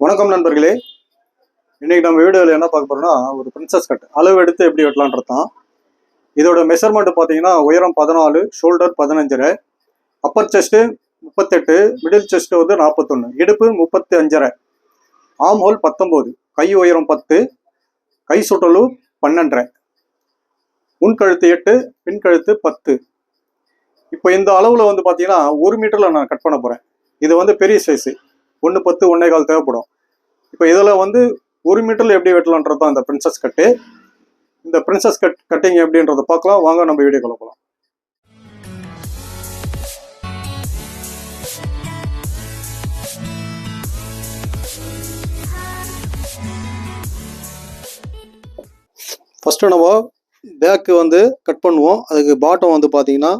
வணக்கம் நண்பர்களே. இன்றைக்கி நம்ம வீடியோவில் என்ன பார்க்க போகிறோம்னா ஒரு பிரின்சஸ் கட் அளவு எடுத்து எப்படி வெட்டலான்றது தான். இதோட மெஷர்மெண்ட் பார்த்தீங்கன்னா உயரம் பதினாலு ஷோல்டர் பதினஞ்சரை அப்பர் செஸ்ட்டு முப்பத்தெட்டு மிடில் செஸ்ட்டு வந்து நாற்பத்தொன்று இடுப்பு முப்பத்தி அஞ்சரை ஆம் ஹோல் பத்தொம்போது கை உயரம் பத்து கை சுட்டலு பன்னெண்டரை முன்கழுத்து எட்டு பின்கழுத்து பத்து. இப்போ இந்த அளவில் வந்து பார்த்தீங்கன்னா ஒரு மீட்டரில் நான் கட் பண்ண போகிறேன் இது வந்து பெரிய சைஸு ஒன்று பத்து ஒன்றே கால் தேவைப்படும். இப்போ இதில் வந்து ஒரு மீட்டரில் எப்படி வெட்டலான்றது தான் இந்த பிரின்சஸ் கட்டு இந்த பிரின்சஸ் கட் கட்டிங் எப்படின்றத பார்க்கலாம். வாங்க நம்ம வீடியோ கலப்பலாம் ஃபஸ்ட்டு நம்ம பேக்கு வந்து கட் பண்ணுவோம். அதுக்கு பாட்டம் வந்து பார்த்தீங்கன்னா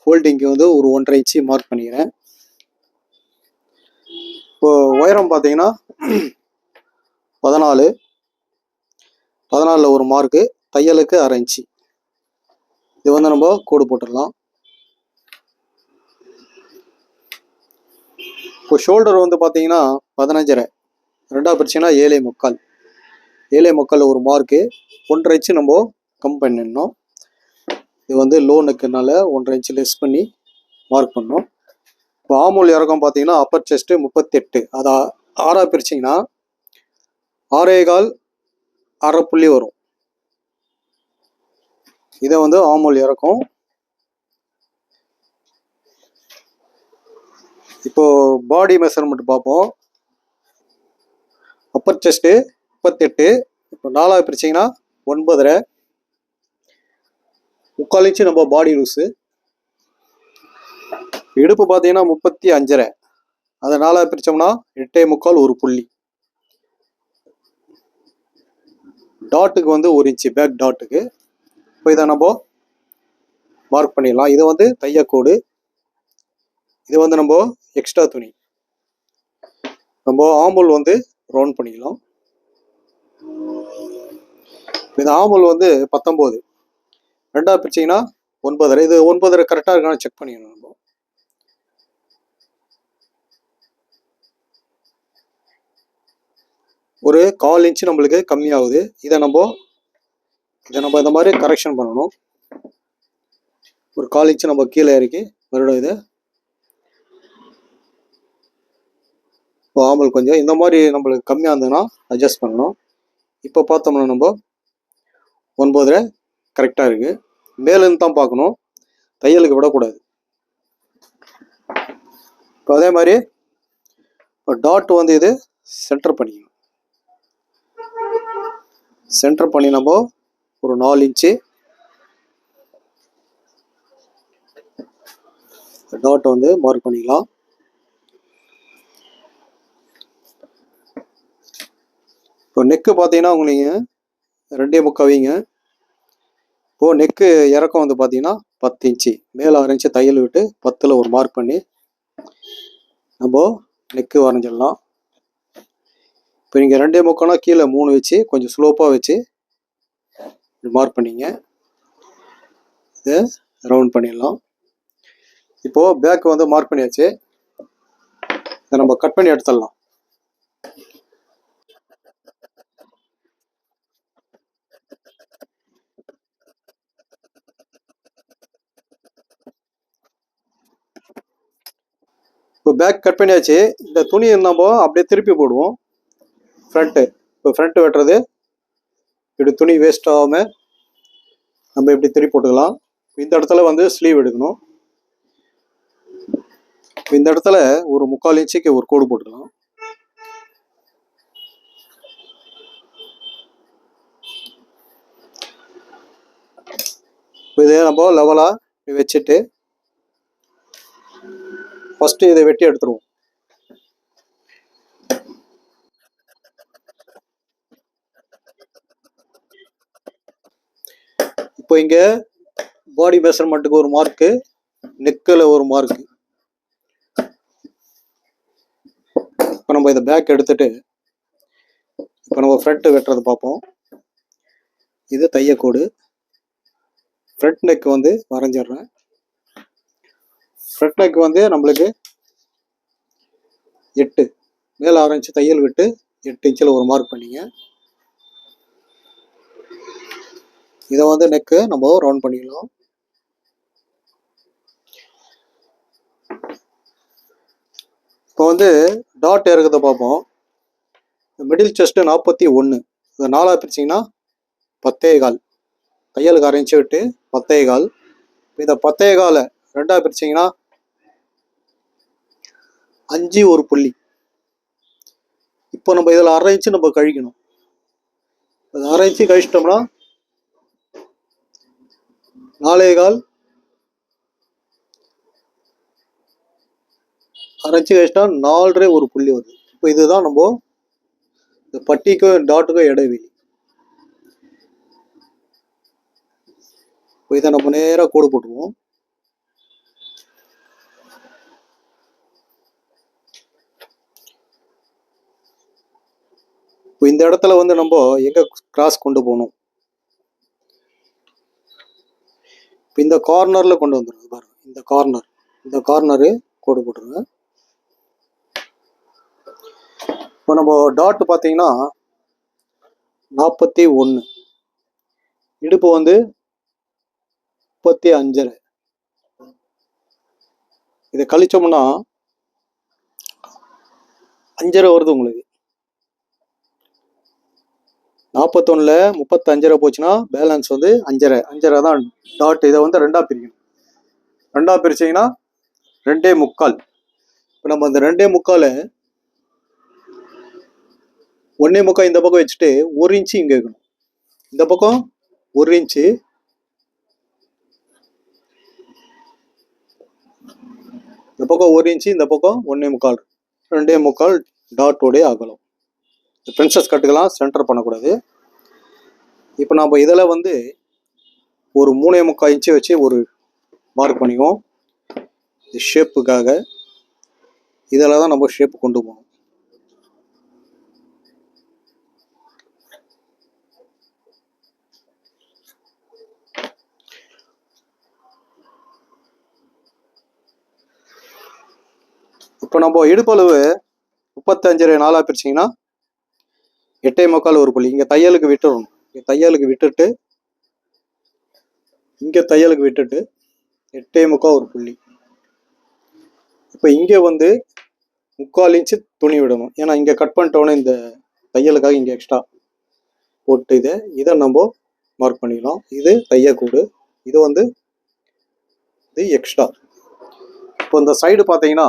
ஃபோல்டிங்க்கு வந்து ஒரு ஒன்றரை இன்ச்சு மார்க் பண்ணிக்கிறேன். இப்போ உயரம் பார்த்தீங்கன்னா பதினாலு. பதினாலில் ஒரு மார்க்கு தையலுக்கு அரை இன்ச்சு இது வந்து நம்ம கோடு போட்டுடலாம். இப்போ ஷோல்டர் வந்து பார்த்தீங்கன்னா பதினஞ்சரை. ரெண்டாவது பிரச்சனை ஏழை முக்கால். ஏழை முக்கால் ஒரு மார்க்கு ஒன்றரை இன்ச்சு நம்ம கம் பண்ணிடணும். இது வந்து லோ நெக்குனால ஒன்றரை இன்ச்சு லெஸ் பண்ணி மார்க் பண்ணோம் இப்போ இறக்கம் பார்த்தீங்கன்னா அப்பர் செஸ்ட்டு முப்பத்தெட்டு. அதை ஆறாக பிரிச்சிங்கன்னா ஆறே கால் அரை புள்ளி வரும். இதை வந்து ஆமூல் இறக்கம். இப்போ பாடி மெஷர்மெண்ட் பார்ப்போம். அப்பர் செஸ்ட்டு முப்பத்தெட்டு. இப்போ நாலாவது பிரிச்சிங்கன்னா ஒன்பதரை. முக்கால் இன்ச்சு நம்ம பாடி லூஸு இடுப்பு பார்த்தீங்கன்னா முப்பத்தி அஞ்சரை. அதை நாலாக பிரித்தோம்னா எட்டே முக்கால் ஒரு புள்ளி. டாட்டுக்கு வந்து ஒரு இன்ச்சு பேக் டாட்டுக்கு. இப்போ இதை நம்ம மார்க் பண்ணிடலாம். இது வந்து தையக்கோடு இது வந்து நம்ம எக்ஸ்ட்ரா துணி. நம்ம ஆம்பூல் வந்து ரவுண்ட் பண்ணிக்கலாம். இது ஆம்பூல் வந்து பத்தொம்போது. ரெண்டாவது பிரிச்சிங்கன்னா ஒன்பதரை. இது ஒன்பதரை கரெக்டாக இருக்கான்னு செக் பண்ணிக்கணும் நம்ம. ஒரு கால் இன்ச்சு நம்மளுக்கு கம்மியாகுது. இதை நம்ம இதை நம்ம இந்த மாதிரி கரெக்ஷன் பண்ணணும். ஒரு கால் இன்ச்சு நம்ம கீழே இறக்கி மறுபடியும் இதை இப்போ ஆம்பல் கொஞ்சம் இந்த மாதிரி நம்மளுக்கு கம்மியாக இருந்ததுன்னா அட்ஜஸ்ட் பண்ணணும். இப்போ பார்த்தோம்னா நம்ம ஒன்பதுல கரெக்டாக இருக்குது மேலேருந்து தான் பார்க்கணும். தையலுக்கு விடக்கூடாது. இப்போ அதே மாதிரி இப்போ டாட் வந்து இது சென்டர் பண்ணிக்கணும். சென்டர் பண்ணி நம்ம ஒரு நாலு இன்ச்சு டாட் வந்து மார்க் பண்ணிக்கலாம். இப்போ நெக்கு பார்த்தீங்கன்னா உங்களுக்கு ரெண்டே முக்கால் இப்போ இப்போது நெக்கு இறக்கம் வந்து பார்த்தீங்கன்னா பத்து இன்ச்சு. மேலே ஆறு இன்ச்சு தையல் விட்டு பத்தில் ஒரு மார்க் பண்ணி நம்ம நெக்கு வரைஞ்சிடலாம். இப்போ நீங்கள் ரெண்டே முக்கம்னா கீழே மூணு வச்சு கொஞ்சம் ஸ்லோப்பாக வச்சு மார்க் பண்ணிங்க. இதை ரவுண்ட் பண்ணிடலாம். இப்போது பேக் வந்து மார்க் பண்ணியாச்சு. இதை நம்ம கட் பண்ணி எடுத்துடலாம். இப்போ பேக் கட் பண்ணியாச்சு. இந்த துணியை நம்ம அப்படியே திருப்பி போடுவோம். ஃப்ரண்ட்டு இப்போ ஃப்ரண்ட்டு வெட்டுறது இப்படி துணி வேஸ்ட் ஆகாமல் நம்ம இப்படி திருப்பி போட்டுக்கலாம். இந்த இடத்துல வந்து ஸ்லீவ் எடுக்கணும். இந்த இடத்துல ஒரு முக்கால் இன்ச்சுக்கு ஒரு கோடு போட்டுக்கலாம். இப்போ இதை நம்ம லெவலாக வச்சுட்டு ஃபஸ்ட்டு இதை வெட்டி எடுத்துருவோம். இப்போ இங்கே பாடி மெஷர்மெண்ட்டுக்கு ஒரு மார்க்கு நெக்கில் ஒரு மார்க்கு இப்போ நம்ம இதை பேக் எடுத்துட்டு இப்போ நம்ம ஃப்ரண்ட்டு வெட்டுறது பார்ப்போம். இது தையக்கோடு. ஃப்ரெட் நெக் வந்து வரைஞ்சிடுறேன். ஃப்ரெட் நெக் வந்து நம்மளுக்கு எட்டு. மேலே ஆறு தையல் விட்டு எட்டு இன்ச்சில் ஒரு மார்க் பண்ணிங்க. இதை வந்து நெக்கு நம்ம ரவுண்ட் பண்ணிக்கலாம் இப்போ வந்து டாட் இறக்கத்தை பார்ப்போம். மிடில் செஸ்ட்டு நாற்பத்தி ஒன்று இதை நாலாக பிரிச்சிங்கன்னா பத்தே கால். தையலுக்கு அரைஞ்சி விட்டு பத்தே கால். இந்த பத்தே காலை ரெண்டாக பிரிச்சிங்கன்னா அஞ்சு ஒரு புள்ளி. இப்போ நம்ம இதில் அரைஞ்சி நம்ம கழிக்கணும். அதை அரைஞ்சி கழிச்சிட்டோம்னா நாலே கால் அரைச்சி இன்ச்சு நாலரை ஒரு புள்ளி வருது. இப்போ இதுதான் நம்ம இந்த பட்டிக்கும் டாட்டுக்கும் இடைவெளி. இப்போ இதை நம்ம நேராக கோடு போட்டுருவோம். இப்போ இந்த இடத்துல வந்து நம்ம எங்கே கிராஸ் கொண்டு போகணும்? இப்போ இந்த கார்னரில் கொண்டு வந்துடுங்க பாருங்க. இந்த கார்னர் இந்த கார்னரு கோடு போட்டுருங்க. இப்போ நம்ம டாட் பார்த்தீங்கன்னா நாற்பத்தி ஒன்று இடுப்பு வந்து முப்பத்தி அஞ்சரை. இதை கழிச்சோம்னா அஞ்சரை வருது உங்களுக்கு. நாற்பத்தொன்னில் முப்பத்தஞ்சரை போச்சுன்னா பேலன்ஸ் வந்து அஞ்சரை. அஞ்சரை தான் டாட் இதை வந்து ரெண்டாக பிரிக்கணும். ரெண்டாக பிரிச்சிங்கன்னா ரெண்டே முக்கால். இப்போ நம்ம அந்த ரெண்டே முக்கால் ஒன்னே முக்கால் இந்த பக்கம் வச்சுட்டு ஒரு இன்ச்சு இங்கே இருக்கணும். இந்த பக்கம் ஒரு இன்ச்சு இந்த பக்கம் ஒரு இன்ச்சு இந்த பக்கம் ஒன்னே முக்கால். ரெண்டே முக்கால் டாட்டோடே அகலம் இந்த பிரின்சஸ் கட்டுக்கெல்லாம் சென்டர் பண்ணக்கூடாது. இப்போ நம்ம இதில் வந்து ஒரு மூணே முக்கால் இன்ச்சு வச்சு ஒரு மார்க் பண்ணிக்குவோம். இது ஷேப்புக்காக இதில் தான் நம்ம ஷேப் கொண்டு போகணும். இப்போ நம்ம இடுப்பளவு முப்பத்தஞ்சரை நாளாக பிரிச்சிங்கன்னா எட்டே முக்கால் ஒரு புள்ளி. இங்கே தையலுக்கு விட்டுறணும். தையலுக்கு விட்டுட்டு இங்கே தையலுக்கு விட்டுட்டு எட்டே முக்கால் ஒரு புள்ளி. இப்போ இங்கே வந்து முக்கால் இன்ச்சு துணி விடணும். ஏன்னா இங்கே கட் பண்ணிட்டோன்னே இந்த தையலுக்காக இங்கே எக்ஸ்ட்ரா போட்டு இதை இதை நம்ம மார்க் பண்ணிக்கலாம் இது தையக்கூடு. இது வந்து இது எக்ஸ்ட்ரா இப்போ இந்த சைடு பார்த்தீங்கன்னா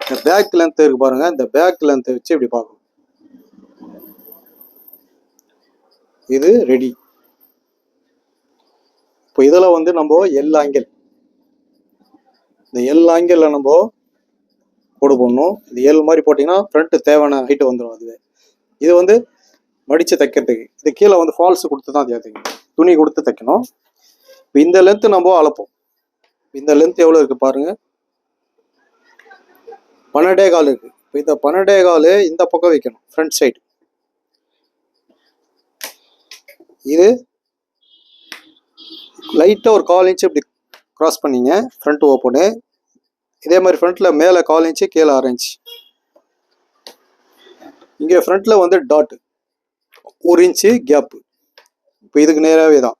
இந்த பேக் லென்த் இருக்கு பாருங்கள் இந்த பேக் லென்த்தை வச்சு இப்படி பார்க்கணும். இது ரெடி இப்போ இதில் வந்து நம்ம எல் ஆங்கிள் இந்த எல் ஆங்கிளில் நம்ம போடு போடணும் இந்த எல் மாதிரி போட்டிங்கன்னா ஃப்ரண்ட்டு தேவையான ஹைட்டு வந்துடும் அதுவே. இது வந்து மடித்து தைக்கிறதுக்கு. இது கீழே வந்து ஃபால்ஸ் கொடுத்து தான் தைக்கணும். துணி கொடுத்து தைக்கணும். இப்போ இந்த லென்த்து நம்ம அளப்போம். இந்த லென்த் எவ்வளோ இருக்குது பாருங்கள் பன்னெண்டே கால் இருக்குது இப்போ இந்த பன்னெண்டே கால் இந்த பக்கம் வைக்கணும். ஃப்ரண்ட் சைடு இது லைட்டாக ஒரு கால் இன்ச்சு இப்படி கிராஸ் பண்ணீங்க. ஃப்ரண்ட் ஓப்பனு இதே மாதிரி ஃப்ரண்ட்டில் மேலே கால் இன்ச்சு கீழே அரை இன்ச்சு இங்கே ஃப்ரண்ட்டில் வந்து டாட் ஒரு இன்ச்சு கேப்பு இப்போ இதுக்கு நேராகவே தான்.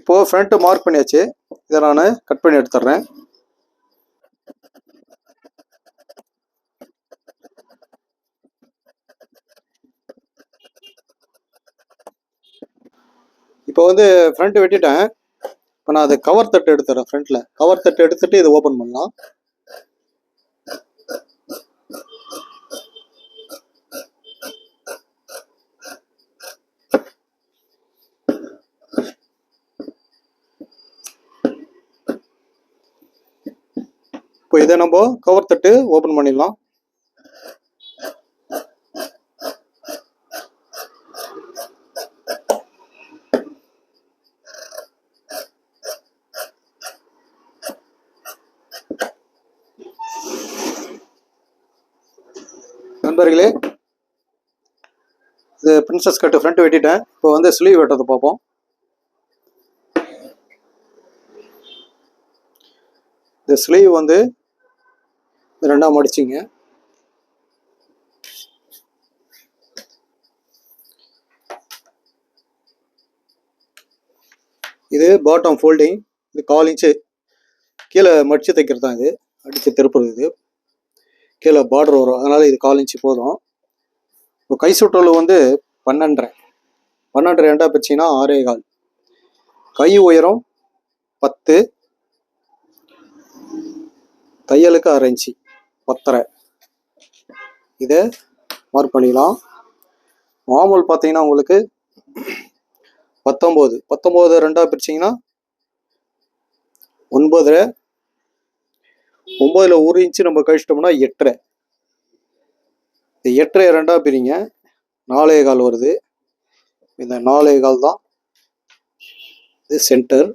இப்போது ஃப்ரண்ட்டு மார்க் பண்ணியாச்சு. இதை நான் கட் பண்ணி எடுத்துட்றேன் இப்போ வந்து ஃப்ரண்ட் வெட்டிட்டேன். இப்போ நான் அது கவர் தட்டு எடுத்துறேன் ஃப்ரண்ட்ல கவர் தட்டு எடுத்துட்டு இதை ஓப்பன் பண்ணலாம். இப்போ இதை நம்ம கவர் தட்டு ஓப்பன் பண்ணிடலாம். நண்பர்களே இது பிரின்சஸ் கட்டு ஃப்ரண்ட் வெட்டிட்டேன். இப்போ வந்து ஸ்லீவ் வெட்டுறது பார்ப்போம். இந்த ஸ்லீவ் வந்து ரெண்டாம் அடிச்சிங்க. இது பாட்டம் ஃபோல்டிங் இது கால் இன்ச்சு கீழே மடித்து தைக்கிறது தான் இது. அடித்து திருப்புறது இது. கீழே பார்டர் வரும். அதனால் இது கால் இன்ச்சு போதும். இப்போ கை சுற்றளவு வந்து பன்னெண்டரை. பன்னெண்டரை ரெண்டாக பிரிச்சிங்கன்னா ஆறே கால். கை உயரம் பத்து. தையலுக்கு அரை இன்ச்சு. பத்தரை. இதை மார்க் பண்ணிக்கலாம் மாமூல் பார்த்தீங்கன்னா உங்களுக்கு பத்தொம்போது. பத்தொம்போது ரெண்டாக பிரிச்சிங்கன்னா ஒன்பதரை. ஒம்போதில் ஒரு இன்ச்சு நம்ம கழிச்சிட்டோம்னா எட்டரை. இந்த எட்டரை ரெண்டா பிரிங்க. நாலே கால் வருது. இந்த நாலே கால் தான் இது சென்டர்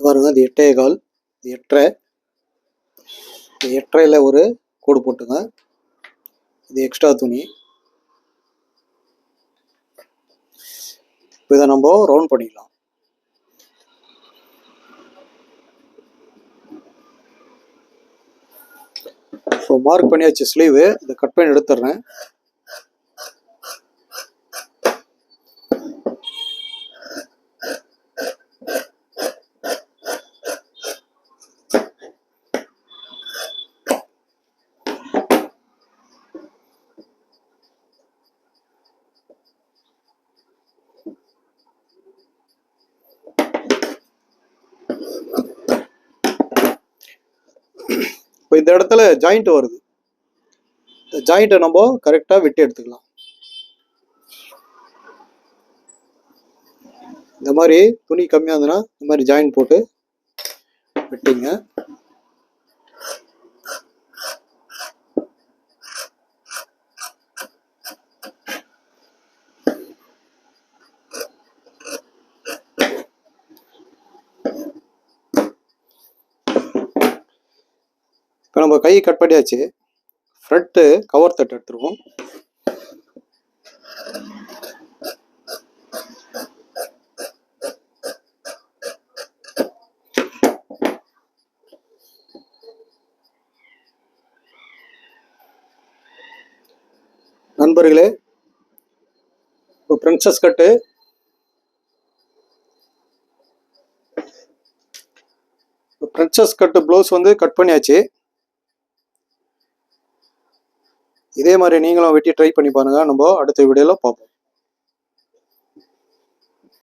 பாருங்க இந்த எட்டே கால் எட்டரை. இந்த எட்டரையில் ஒரு கோடு போட்டுங்க. இது எக்ஸ்ட்ரா துணி. இதை நம்ம ரவுண்ட் பண்ணிக்கலாம். ஸோ மார்க் பண்ணியாச்சு ஸ்லீவு இதை கட் பண்ணி எடுத்துடுறேன். இப்போ இந்த இடத்துல ஜாயிண்ட் வருது. இந்த ஜாயிண்ட்டை நம்ம கரெக்டாக வெட்டி எடுத்துக்கலாம். இந்த மாதிரி துணி கம்மியாக இருந்ததுன்னா இந்த மாதிரி ஜாயின் போட்டு வெட்டிங்க. இப்போ நம்ம கை கட் பண்ணியாச்சு. ஃப்ரண்ட்டு கவர் தட்டு எடுத்துருவோம். நண்பர்களே இப்போ princess cut princess cut blouse வந்து கட் பண்ணியாச்சு. இதே மாதிரி நீங்களும் வெட்டி ட்ரை பண்ணி பாருங்க. நம்ம அடுத்த வீடியோவில் பார்ப்போம்.